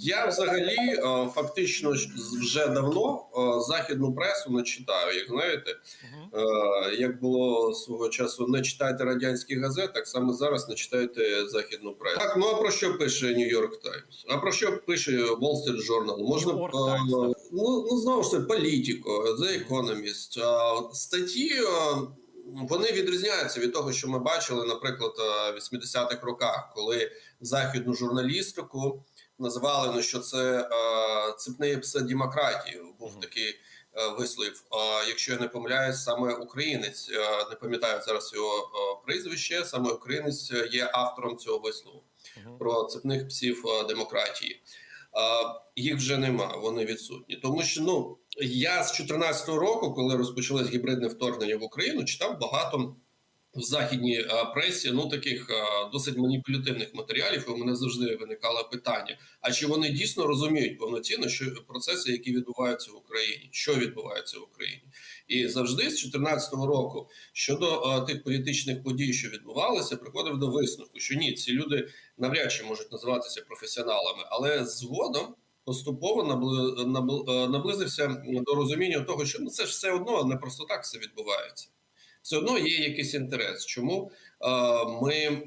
Я взагалі е, фактично вже давно е, західну пресу не читаю. Як знаєте, Е, як було свого часу, не читайте радянські газети, так само зараз не читайте західну пресу. Так, ну а про що пише Нью-Йорк Таймс? А про що пише Wall Street Journal? Можна ну, ну знову ж таки, Політіко, The Economist. Статті вони відрізняються від того, що ми бачили, наприклад, в 80-х роках, коли західну журналістику називали ну, що це е, цепний пса демократії. Був такий е, вислів. А якщо я не помиляюсь, саме українець е, не пам'ятаю зараз його е, прізвище. Саме українець є автором цього вислову про цепних псів е, демократії. Їх вже нема, вони відсутні. Тому що ну я з 2014 року, коли розпочалось гібридне вторгнення в Україну, читав багато в західній е, пресі ну таких е, досить маніпулятивних матеріалів. І у мене завжди виникало питання: а чи вони дійсно розуміють повноцінно, що процеси, які відбуваються в Україні, що відбувається в Україні, і завжди з 2014 року щодо е, тих політичних подій, що відбувалися, приходив до висновку, що ні, ці люди навряд чи можуть називатися професіоналами, але згодом. Поступово набл- наблизився до розуміння того, що ну це ж все одно не просто так все відбувається. Все одно є якийсь інтерес. Чому е, ми,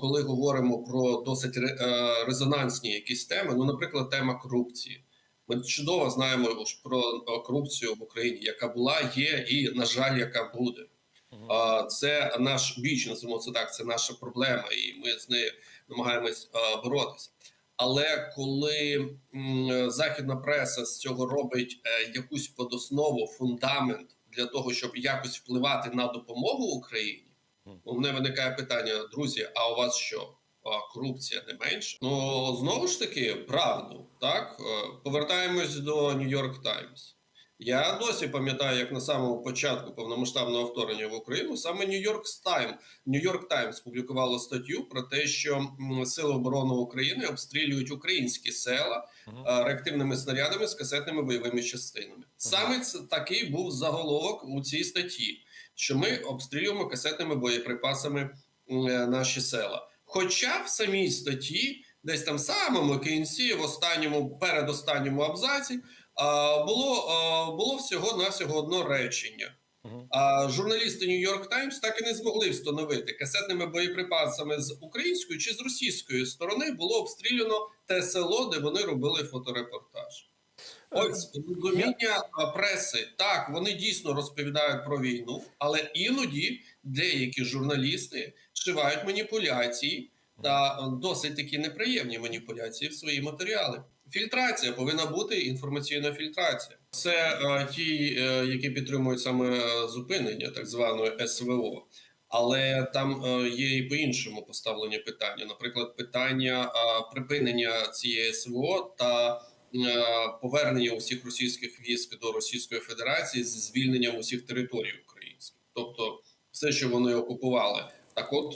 коли говоримо про досить е, резонансні якісь теми, ну, наприклад, тема корупції. Ми чудово знаємо про е, корупцію в Україні, яка була, є і, на жаль, яка буде. Це наш біч, називаємо це так. Це наша проблема, і ми з нею намагаємось боротися. Але коли західна преса з цього робить якусь подоснову, фундамент для того, щоб якось впливати на допомогу Україні, у мене виникає питання: друзі, а у вас що? Корупція не менше? Ну знову ж таки, правду так Е, повертаємось до Нью-Йорк Таймс. Я досі пам'ятаю, як на самому початку повномасштабного вторгнення в Україну саме Нью-Йорк Тайм Нью-Йорк Таймс публікувало статтю про те, що Сили оборони України обстрілюють українські села е, реактивними снарядами з касетними бойовими частинами. Саме це такий був заголовок у цій статті, що ми обстрілюємо касетними боєприпасами е, наші села. Хоча в самій статті, десь там самому кінці, в останньому передостанньому абзаці, було, було всього навсього одно речення. А журналісти Нью-Йорк Таймс так і не змогли встановити касетними боєприпасами з української чи з російської сторони було обстріляно те село, де вони робили фоторепортаж. Ось розуміння преси. Так, вони дійсно розповідають про війну, але іноді деякі журналісти вшивають маніпуляції та е, досить такі неприємні маніпуляції в свої матеріали. Фільтрація повинна бути інформаційна фільтрація. Це е, ті, е, які підтримують саме е, зупинення так званої СВО. Але там е, є і по-іншому поставлені питання. Наприклад, питання е, припинення цієї СВО та е, повернення усіх російських військ до Російської Федерації з звільненням усіх територій українських, тобто все, що вони окупували. Так, от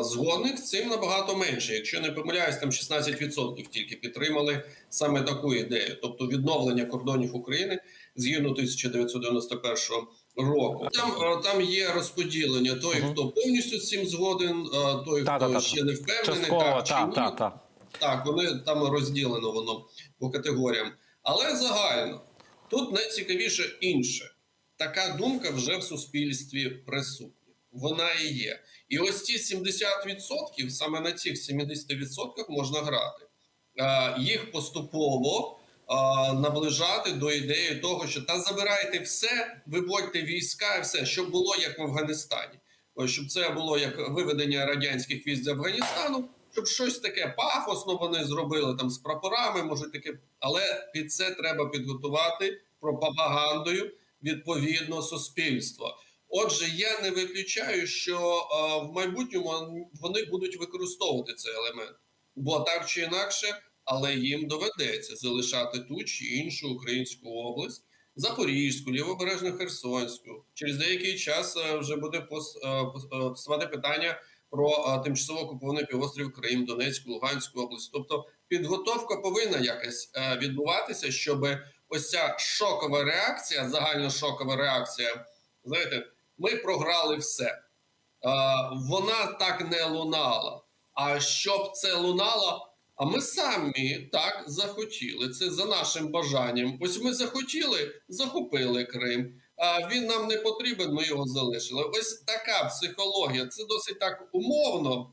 е, згодних цим набагато менше. Якщо не помиляюсь, там 16% тільки підтримали саме таку ідею, тобто відновлення кордонів України згідно 1991 року. Там там є розподілення: той, Мгм. хто повністю з цим згоден, той, Та, хто та, та. ще не впевнений, так, ні. так, так. Так, вони там розділено воно по категоріям. Але загально тут найцікавіше інше. Така думка вже в суспільстві присутня. Вона і є. І ось ці 70%, саме на цих 70% можна грати. Е, Їх поступово е, наближати до ідеї того, що та забирайте все, виводьте війська, і все, щоб було як в Афганістані. Ось, щоб це було як виведення радянських військ з Афганістану, щоб щось таке пафосно вони зробили там з прапорами, може таке, але під це треба підготувати пропагандою відповідно суспільства. Отже, я не виключаю, що е, в майбутньому вони будуть використовувати цей елемент, бо так чи інакше, але їм доведеться залишати ту чи іншу українську область. Запорізьку, лівобережну Херсонську. Через деякий час е, вже буде пос- е, поставати питання про тимчасово окупований півострів Крим, Донецьку, Луганську область. Тобто підготовка повинна якось відбуватися, щоб ось ця шокова реакція, загальна шокова реакція. Знаєте, ми програли все. Вона так не лунала. А щоб це лунало, А ми самі так захотіли. Це за нашим бажанням. Ось ми захотіли, захопили Крим. А він нам не потрібен, ми його залишили. Ось така психологія. Це досить так умовно,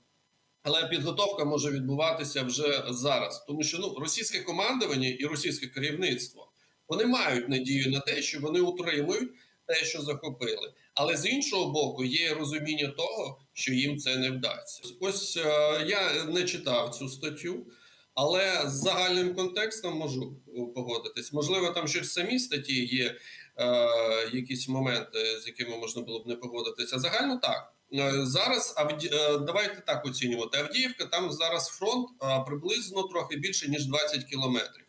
але підготовка може відбуватися вже зараз. Тому що ну російське командування і російське керівництво вони мають надію на те, що вони утримують те, що захопили. Але з іншого боку, є розуміння того, що їм це не вдасться. Ось е, я не читав цю статтю. Але з загальним контекстом можу погодитись. Можливо, там щось в самій статті є е, якісь моменти, з якими можна було б не погодитися. Загально так Е, зараз е, давайте так оцінювати. Авдіївка там зараз фронт приблизно трохи більше ніж 20 кілометрів.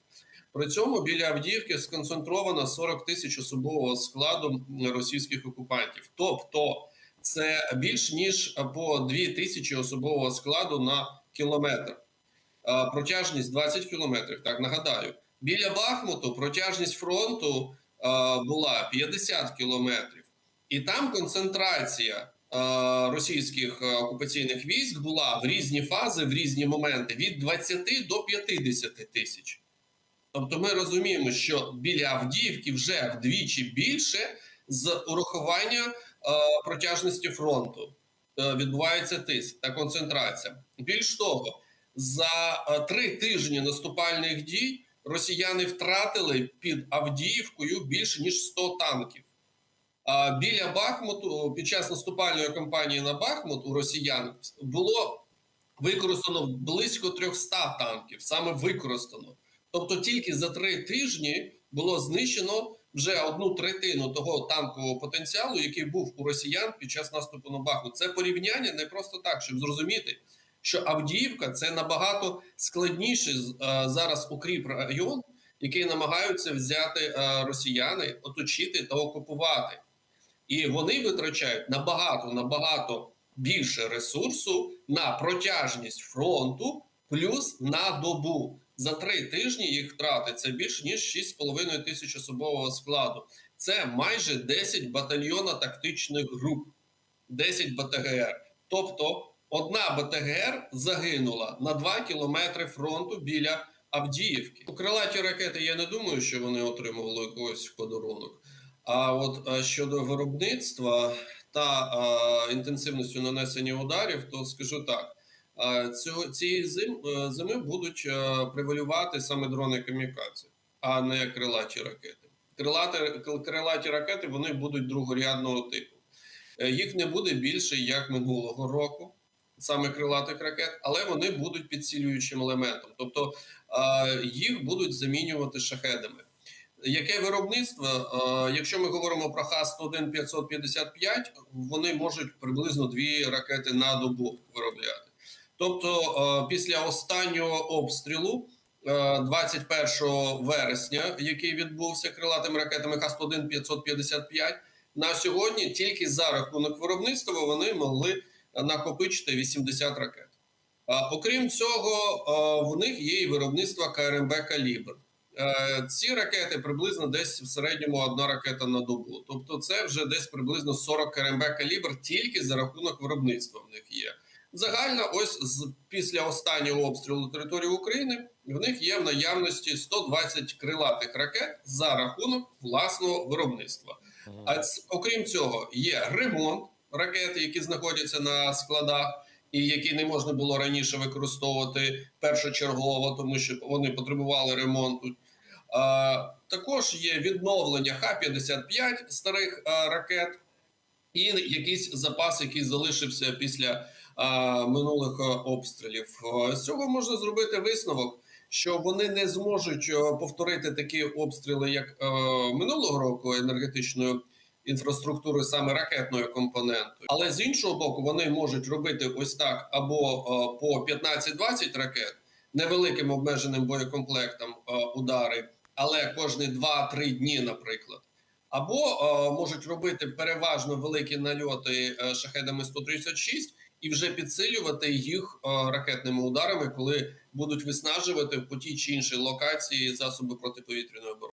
При цьому біля Авдіївки сконцентровано 40 тисяч особового складу російських окупантів. Тобто це більш ніж по 2 тисячі особового складу на кілометр. Протяжність 20 кілометрів. Так нагадаю, біля Бахмуту протяжність фронту була 50 кілометрів, і там концентрація російських окупаційних військ була в різні фази, в різні моменти від 20 до 50 тисяч. Тобто, ми розуміємо, що біля Авдіївки вже вдвічі більше з урахування е, протяжності фронту е, відбувається тиск та концентрація. Більш того, за е, три тижні наступальних дій росіяни втратили під Авдіївкою більше ніж 100 танків. А біля Бахмуту під час наступальної кампанії на Бахмут у росіян було використано близько 300 танків, саме використано. Тобто, тільки за три тижні було знищено вже одну третину того танкового потенціалу, який був у росіян під час наступу на Бахмут. Це порівняння не просто так, щоб зрозуміти, що Авдіївка це набагато складніший е, зараз укріп район, який намагаються взяти е, росіяни, оточити та окупувати. І вони витрачають набагато набагато більше ресурсу на протяжність фронту, плюс на добу. За три тижні їх втрати це більше ніж 6,5 тисяч особового складу. Це майже 10 батальйона тактичних груп, 10 БТГР. Тобто одна БТГР загинула на 2 кілометри фронту біля Авдіївки. Крилаті ракети я не думаю, що вони отримували якогось подарунок. А от щодо виробництва та а, інтенсивності нанесення ударів, то скажу так: цього цієї зим, е, зими будуть а, превалювати саме дрони камікадзе, а не крилаті ракети. Крилаті, крилаті ракети вони будуть другорядного типу. Е, Їх не буде більше як минулого року, саме крилатих ракет, але вони будуть підсилюючим елементом. Тобто їх будуть замінювати шахедами. Яке виробництво? Е, Якщо ми говоримо про Х-101 555, вони можуть приблизно дві ракети на добу виробляти. Тобто, е, після останнього обстрілу, е, 21 вересня, який відбувся крилатими ракетами Х-101 555, на сьогодні тільки за рахунок виробництва вони могли накопичити 80 ракет. Е, Окрім цього, е, в них є і виробництво КРМБ Калібр. Е, Ці ракети приблизно десь в середньому одна ракета на добу. Тобто, це вже десь приблизно 40 КРМБ калібр тільки за рахунок виробництва в них є. Загально, ось з після останнього обстрілу території України в них є в наявності 120 крилатих ракет за рахунок власного виробництва. А окрім цього, є ремонт ракет, які знаходяться на складах, і які не можна було раніше використовувати першочергово, тому що вони потребували ремонту. А, також є відновлення Х-55 старих а, ракет і якийсь запас, який залишився після минулих обстрілів. З цього можна зробити висновок, що вони не зможуть повторити такі обстріли, як минулого року енергетичною інфраструктури саме ракетною компонентою. Але з іншого боку, вони можуть робити ось так або по 15-20 ракет невеликим обмеженим боєкомплектом удари, але кожні 2-3 дні, наприклад. Або е, можуть робити переважно великі нальоти е, шахедами 136 і вже підсилювати їх е, ракетними ударами, коли будуть виснажувати по тій чи іншій локації засоби протиповітряної оборони.